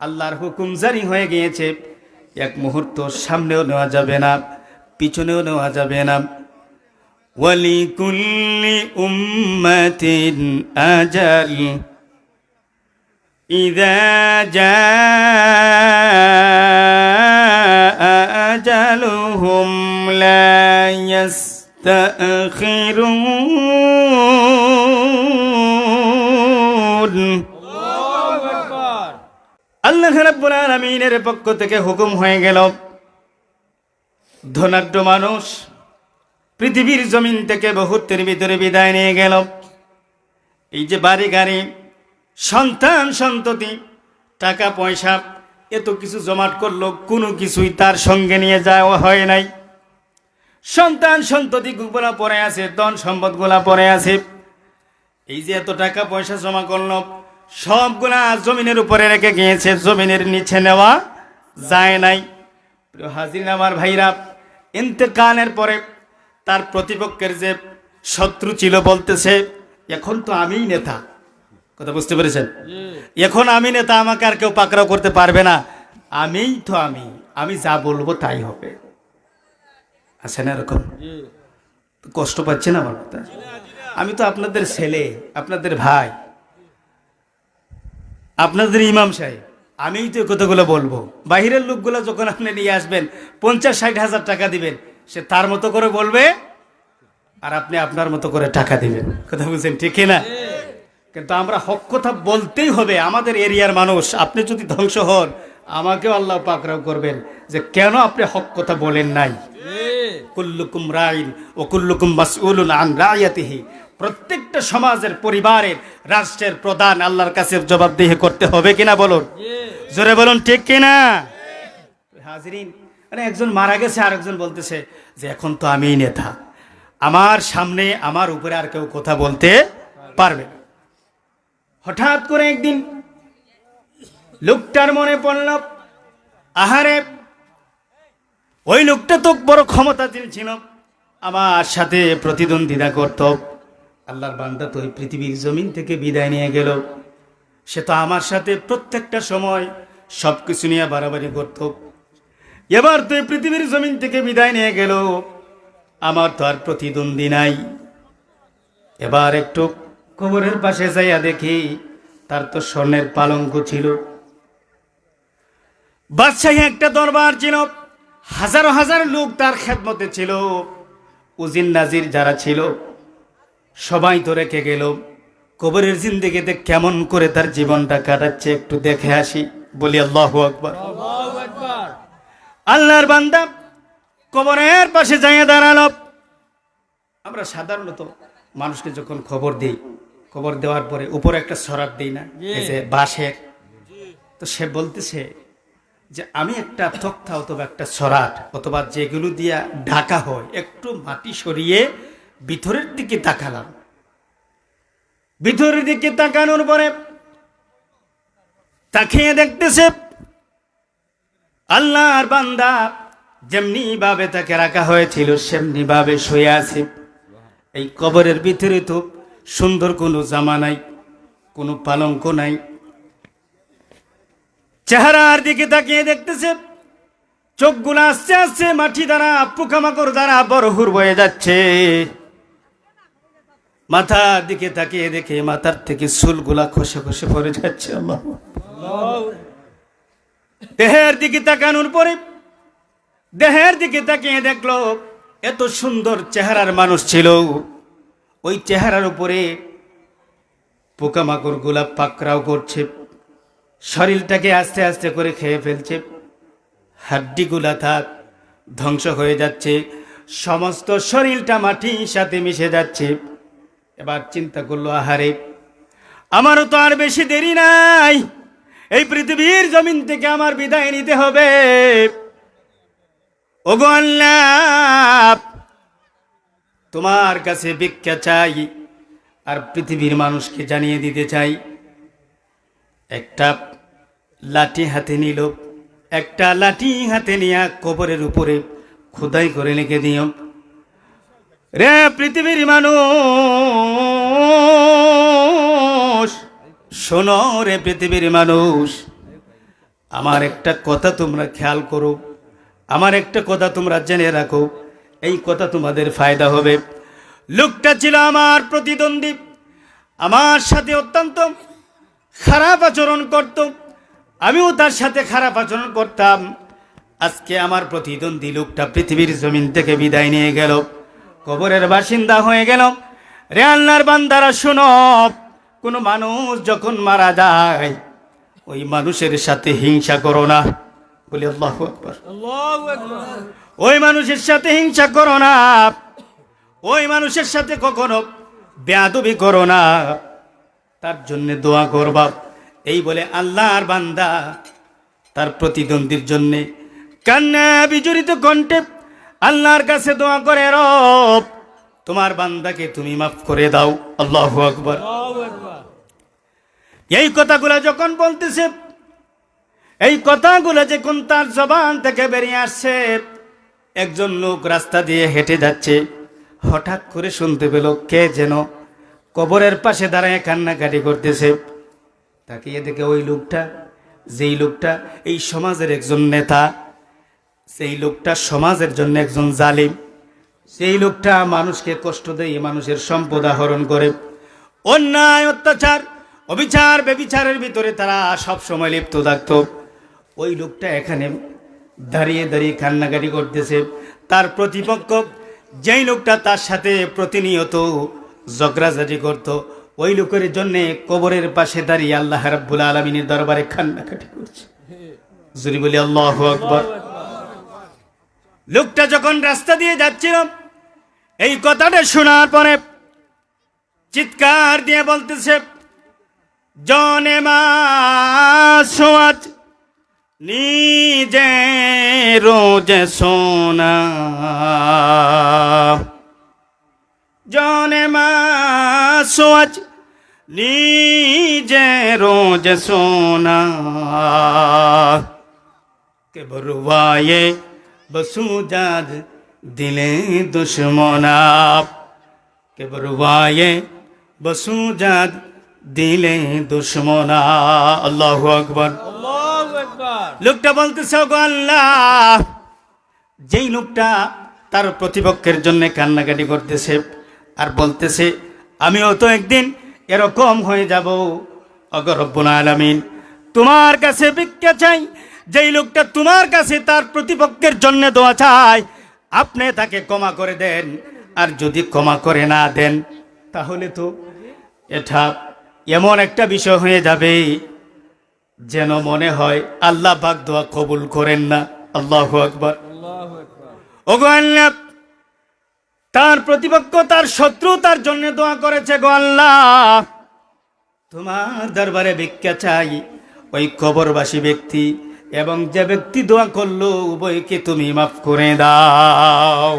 আল্লাহর হুকুম জারি হয়ে গিয়েছে। এক মুহূর্ত সামনেও নেওয়া যাবে না, পিছনেও নেওয়া যাবে না। ওয়ালি কুল্লি উম্মাতিন আজাল। ইদা জা আজালুহুম লা ইয়াস্তাখিরুন। রাব্বুল আলামিনের পক্ষ থেকে হুকুম হয়ে গেল, ধনাঢ্য মানুষ পৃথিবীর জমিন থেকে বহুত্বের ভিতরে বিদায় নিয়ে গেল। এই যে বাড়ি গাড়ি সন্তান সন্ততি, টাকা পয়সা, এত কিছু জমাট করল, কোনো কিছুই তার সঙ্গে নিয়ে যাওয়া হয় নাই। সন্তান সন্ততি গুলা পড়ে আছে, ধন সম্পদগুলা পরে আছে। এই যে এত টাকা পয়সা জমা করল সবগুলা জমিনের উপরে রেখে গিয়েছে জমিনের নিচে নেওয়া যায় নাই। প্রিয় হাজির আমার ভাইরা ইন্তেকালের পরে তার প্রতিপক্ষের যে শত্রু ছিল বলতেছে এখন তো আমিই নেতা। কথা বুঝতে পেরেছেন? এখন আমি নেতা আমাকে আর কেউ পাকড়াও করতে পারবে না। আমিই তো আমি আমি যা বলব তাই হবে। আছে না এরকম। কষ্ট পাচ্ছেন আমার কথা? আমি তো আপনাদের ছেলে আপনাদের ভাই। আপনাদের ইমাম সাহেব আমিই তো কথাগুলো বলব। বাহিরের লোকগুলো যখন আপনি নিয়ে আসবেন পঞ্চাশ ষাট হাজার টাকা দিবেন সে তার মতো করে বলবে আর আপনি আপনার মতো করে টাকা দিবেন। কথা বুঝছেন ঠিক না? কিন্তু আমরা হক কথা বলতেই হবে আমাদের এরিয়ার মানুষ। আপনি যদি ধ্বংস হন আমাকেও আল্লাহ পাকরাও করবেন যে কেন আপনি হক কথা বলেন নাই? কুল্লুকুম রাইন ও কুল্লুকুম মাসউলুন আন রায়াতিহি প্রত্যেকটা সমাজের পরিবারের রাষ্ট্রের প্রধান আল্লাহর কাছে জবাবদিহি করতে হবে কিনা বলুন? জোরে বলুন ঠিক কিনা? হাজরিন মানে একজন মারা গেছে আর একজন বলতেছে যে এখন তো আমিই নেতা। আমার সামনে আমার উপরে আর কেউ কথা বলতে পারবে। হঠাৎ করে একদিন লোকটার মনে পড়ল আহারে ওই লোকটা তো বড় ক্ষমতাশীল ছিল আমার সাথে প্রতিদ্বন্দ্বিতা করত। আল্লাহর বান্দা তো ওই পৃথিবীর জমিন থেকে বিদায় নিয়ে গেল। সে তো আমার সাথে প্রত্যেকটা সময় সব কিছু নিয়ে বাড়াবাড়ি করত। এবার তো পৃথিবীর জমিন থেকে বিদায় নিয়ে গেল। আমার তো আর প্রতিদ্বন্দ্বী নাই। এবার একটু কবরের পাশে যাইয়া দেখি, তার তো স্বর্ণের পালঙ্ক ছিল। বাদশাহী একটা দরবার ছিল, হাজারো হাজার লোক তার খেদমতে ছিল। উজিন নাজির যারা ছিল সবাই তো রেখে গেল? কবরের জিন্দিগিতে কেমন করে তার জীবনটা কাটাচ্ছে একটু দেখে আসি। বলি আল্লাহ আকবর। আল্লাহর বান্দা কবরের পাশে যাইয়া দাঁড়াল। আমরা সাধারণত মানুষকে যখন খবর দিই খবর দেওয়ার পরে উপরে একটা সরাট দিই না? যে বাঁশের। তো সে বলতেছে যে আমি একটা তক্তা অথবা একটা সরাট অথবা যেগুলো দিয়া ঢাকা হয় একটু মাটি সরিয়ে ভিতরের দিকে তাকালাম। ভিতরের দিকে তাকানোর পরে তাকিয়ে দেখতেছে আল্লাহর বান্দা যেমনি ভাবে তাকে রাখা হয়েছিল, সেমনি ভাবে শুয়ে আছে। এই কবরের ভিতরে তো সুন্দর কোনো জামা নাই, কোনো পালঙ্ক নাই। চেহারার দিকে তাকিয়ে দেখতেছে, চোখগুলো আস্তে আস্তে মাটি দ্বারা পোকামাকড় দ্বারা বড় হুর বয়ে যাচ্ছে। মাথার দিকে তাকিয়ে দেখে মাথার থেকে চুলগুলা খসে খসে পড়ে যাচ্ছে দেহের দিকে তাকানোর পরে দেহের দিকে তাকিয়ে দেখল, এত সুন্দর চেহারার মানুষ ছিল। ওই চেহারার উপরে পোকামাকড়, গোলাপ পাকড়াও করছে। শরীরটাকে আস্তে আস্তে করে খেয়ে ফেলছে। হাড্ডিগুলা থাক ধ্বংস হয়ে যাচ্ছে। সমস্ত শরীরটা মাটির সাথে মিশে যাচ্ছে। এবার চিন্তা করল, আহারে, আমারও তো আর বেশি দেরি নাই। এই পৃথিবীর জমিন থেকে আমার বিদায় নিতে হবে। ওগো আল্লাহ, তোমার কাছে ভিক্ষা চাই আর পৃথিবীর মানুষকে জানিয়ে দিতে চাই। একটা লাঠি হাতে নিল, একটা লাঠি হাতে নিয়ে কবরের উপরে খোদাই করে লিখে দিও। রে পৃথিবীর মানুষ। শোনো রে পৃথিবীর মানুষ, আমার একটা কথা তোমরা খেয়াল করো, আমার একটা কথা তোমরা জেনে রাখো, এই কথা তোমাদের ফায়দা হবে। লোকটা ছিল আমার প্রতিদ্বন্দ্বী, আমার সাথে অত্যন্ত খারাপ আচরণ করত, আমিও তার সাথে খারাপ আচরণ করতাম। আজকে আমার প্রতিদ্বন্দ্বী লোকটা পৃথিবীর জমিন থেকে বিদায় নিয়ে গেল। কবরের বাসিন্দা হয়ে গেল। রে আল্লাহর বান্দারা শুনো কোনো মানুষ যখন মারা যায় ওই মানুষের সাথে হিংসা করো না। বলি আল্লাহ আকবর। ওই মানুষের সাথে হিংসা করো না। ওই মানুষের সাথে কখনো বেয়াদবি করো না। তার জন্য দোয়া করবা। এই বলে আল্লাহর বান্দা তার প্রতিদ্বন্দ্বীর জন্যে কান্না বিজড়িত কণ্ঠে আল্লাহর কাছে দোয়া করে রব তোমার বান্দাকে তুমি মাফ করে দাও। আল্লাহ আকবর। এই কথাগুলো যখন বলতেছে এই কথাগুলো যখন তার জবান থেকে বেরিয়ে আসছে একজন লোক রাস্তা দিয়ে হেঁটে যাচ্ছে। হঠাৎ করে শুনতে পেল কে যেন কবরের পাশে দাঁড়ায় কান্নাকাটি করতেছে। তাকিয়ে দেখে ওই লোকটা যেই লোকটা এই সমাজের একজন নেতা। সেই লোকটা সমাজের জন্য একজন জালিম। সেই লোকটা মানুষকে কষ্ট দেয় মানুষের সম্পদ আহরণ করে। অন্যায়, অত্যাচার, অবিচার, বেবিচারের ভিতরে তারা সব সময় লিপ্ত থাকত। ওই লোকটা এখানে দাঁড়িয়ে দাঁড়িয়ে কান্নাকাটি করতেছে। তার প্রতিপক্ষ যেই লোকটা তার সাথে প্রতিনিয়ত জগরাজাজি করত। ওই লোকের জন্যে কবরের পাশে দাঁড়িয়ে আল্লাহ রাব্বুল আলমিনের দরবারে কান্নাকাটি করছে। জুরি বলি, আল্লাহ আকবর। লোকটা যখন রাস্তা দিয়ে যাচ্ছিল, এই কথাটা শোনার পরে চিৎকার দিয়ে বলতেছে, জনে মাছ নিজে রোজে সোনা। জনে মাছ নিজে রোজে সোনা। কে বরুবায়ে বসুজাদ দিলে দুশ্মনাপ কেবরুয়ায়ে বসুজাদ দিলে দুশ্মনা আল্লাহ আকবর লোকটা বলতেছে আল্লাহ যেই লোকটা তার প্রতিপক্ষের জন্য কান্নাকাটি করতেছে আর বলতেছে আমিও তো একদিন এরকম হয়ে যাব। অগরব্বুল আলামিন তোমার কাছে ভিক্ষা চাই যেই লোকটা তোমার কাছে তার প্রতিপক্ষের জন্য দোয়া চায়, আপনি তাকে ক্ষমা করে দেন। আর যদি ক্ষমা করে না দেন, তাহলে তো এটা এমন একটা বিষয় হয়ে যাবে যেন মনে হয় আল্লাহ পাক দোয়া কবুল করেন না। আল্লাহ আকবর। ওগো আল্লাহ, তার প্রতিপক্ষ, তার শত্রু তার জন্য দোয়া করেছে গো আল্লাহ। তোমার দরবারে ভিক্ষা চাই। ওই কবরবাসী ব্যক্তি এবং যে ব্যক্তি দোয়া করল উভয়কে তুমি মাফ করে দাও।